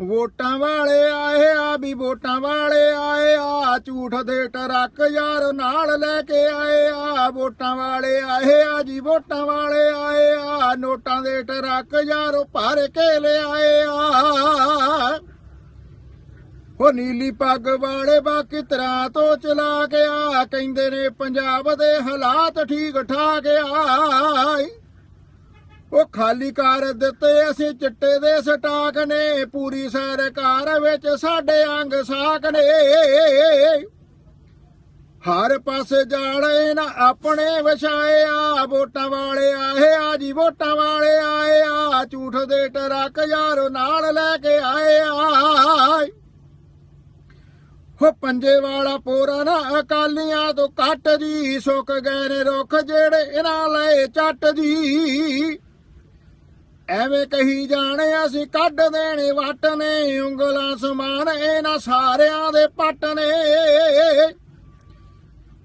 ਵੋਟਾਂ ਵਾਲੇ ਆਏ ਆ ਵੀ ਵੋਟਾਂ ਵਾਲੇ ਆਏ ਆ, ਝੂਠ ਦੇ ਟਰੱਕ ਯਾਰ ਨਾਲ ਲੈ ਕੇ ਆਏ ਆ। ਵੋਟਾਂ ਵਾਲੇ ਆਏ ਆ ਜੀ, ਵੋਟਾਂ ਵਾਲੇ ਆਏ ਆ, ਨੋਟਾਂ ਦੇ ਟਰੱਕ ਯਾਰ ਭਰ ਕੇ ਲਿਆਏ ਆ। ਉਹ ਨੀਲੀ ਪੱਗ ਵਾਲੇ ਬਾਕੀ ਤਰ੍ਹਾਂ ਤੋਂ ਚਲਾ ਗਿਆ ਕਹਿੰਦੇ ਨੇ ਪੰਜਾਬ ਦੇ ਹਾਲਾਤ ਠੀਕ ਠਾਕ ਆ। ਉਹ ਖਾਲੀ ਕਰ ਦਿੱਤੇ ਅਸੀਂ, ਚਿੱਟੇ ਦੇ ਸਟਾਕ ਨੇ, ਪੂਰੀ ਸਰਕਾਰ ਵਿੱਚ ਸਾਡੇ ਅੰਗ ਸਾਕ ਨੇ। ਹਰ ਪਾਸੇ ਜਾਲੇ ਨਾ ਆਪਣੇ ਵਿਛਾਏ ਆ, ਵੋਟਾਂ ਵਾਲੇ ਆਏ ਆ ਜੀ, ਵੋਟਾਂ ਵਾਲੇ ਆਏ ਆ, ਝੂਠ ਦੇ ਟਰੱਕ ਯਾਰ ਨਾਲ ਲੈ ਕੇ ਆਏ ਆ। ਹੋ ਪੰਜੇ ਵਾਲਾ ਪੋਰਾ ਨਾ ਅਕਾਲੀਆਂ ਤੋਂ ਕੱਟ ਜੀ, ਸੁੱਕ ਗਏ ਨੇ ਰੁੱਖ ਜਿਹੜੇ ਇਹਨਾਂ ਲਏ ਚੱਟ ਜੀ। ਐਵੇਂ ਕਹੀ ਜਾਣੇ ਅਸੀਂ ਕੱਢ ਦੇਣੇ, ਵੱਟ ਨੇ ਉਂਗਲਾਂ ਸਮਾਨ ਇਹਨਾਂ ਸਾਰਿਆਂ ਦੇ ਪੱਟ ਨੇ।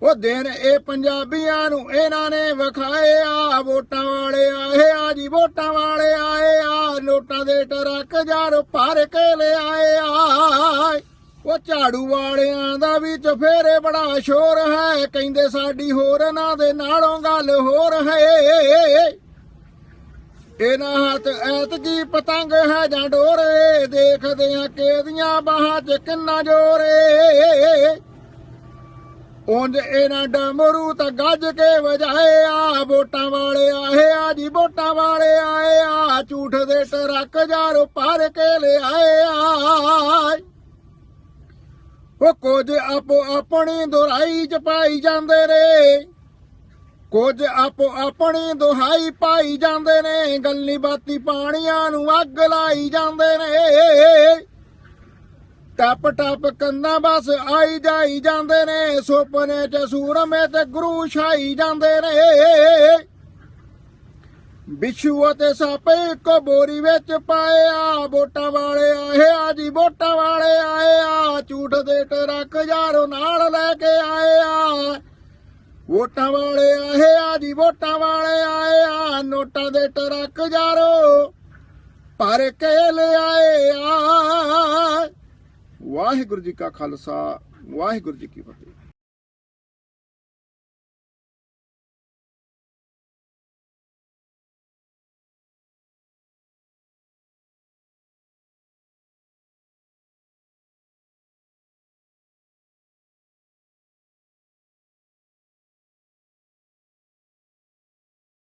ਉਹ ਦਿਨ ਇਹ ਪੰਜਾਬੀਆਂ ਨੂੰ ਇਹਨਾਂ ਨੇ ਵਿਖਾਏ ਆ ਵੋਟਾਂ ਵਾਲੇ ਆਏ ਆ ਜੀ, ਵੋਟਾਂ ਵਾਲੇ ਆਏ ਆ, ਨੋਟਾਂ ਦੇ ਟਰੱਕ ਯਾਰ ਭਰ ਕੇ ਲਿਆਏ ਆ। ਉਹ ਝਾੜੂ ਵਾਲਿਆਂ ਦਾ ਵੀ ਚਫੇਰੇ ਬੜਾ ਸ਼ੋਰ ਹੈ, ਕਹਿੰਦੇ ਸਾਡੀ ਹੋਰ ਇਹਨਾਂ ਦੇ ਨਾਲੋਂ ਗੱਲ ਹੋਰ ਹੈ। ਇਹਨਾਂ ਹੱਥ ਐਤਕੀ ਪਤੰਗ ਹੈ ਜਾਂ ਡੋਰੇ? ਦੇਖਦੇ ਆ ਕਿਹਦੀਆਂ ਬਾਹਾਂ 'ਚ ਕਿੰਨਾ ਜੋਰੇ। ਉਂਝ ਇਹਨਾਂ ਡਮਰੂ ਤਾਂ ਗੱਜ ਕੇ ਵਜਾਏ ਆ। ਵੋਟਾਂ ਵਾਲੇ ਆਏ ਆ ਜੀ, ਵੋਟਾਂ ਵਾਲੇ ਆਏ ਆ। ਝੂਠ ਦੇ ਟਰੱਕ ਯਾਰ ਭਰ ਕੇ ਲਿਆਏ ਆ। ਉਹ ਕੁਝ ਆਪੋ ਆਪਣੀ ਦੁਰਾਈ ਚ ਪਾਈ ਜਾਂਦੇ ਰੇ ਕੁਝ ਆਪੋ ਆਪਣੀ ਦੁਹਾਈ ਪਾਈ ਜਾਂਦੇ ਨੇ, ਗੱਲੀ ਬਾਤੀ ਪਾਣੀਆਂ ਨੂੰ ਅੱਗ ਲਾਈ ਜਾਂਦੇ ਨੇ। ਟੱਪ ਟੱਪ ਕੰਨਾਂ ਬਸ ਆਈ ਜਾਈ ਜਾਂਦੇ ਨੇ, ਸੁਪਨੇ ਚ ਸੂਰਮੇ ਤੇ ਗੁਰੂ ਛਾਈ ਜਾਂਦੇ ਨੇ। ਬਿਛੂ ਅਤੇ ਸੱਪ ਇੱਕੋ ਬੋਰੀ ਵਿੱਚ ਪਾਏ ਆ, ਵੋਟਾਂ ਵਾਲੇ ਆਏ ਆ ਜੀ, ਵੋਟਾਂ ਵਾਲੇ ਆਏ ਆ, ਝੂਠ ਦੇ ਟਰੱਕ ਯਾਰੋ ਨਾਲ ਲੈ ਕੇ ਆਏ ਆ। ਵੋਟਾਂ ਵਾਲੇ ਆਏ ਆ ਜੀ, ਵੋਟਾਂ ਵਾਲੇ ਆਏ ਆ, ਨੋਟਾਂ ਦੇ ਟਰੱਕ ਯਾਰੋ ਭਰ ਕੇ ਲਿਆਏ ਆ। ਵਾਹਿਗੁਰੂ ਜੀ ਕਾ ਖਾਲਸਾ, ਵਾਹਿਗੁਰੂ ਜੀ ਕੀ ਫਤਿਹ।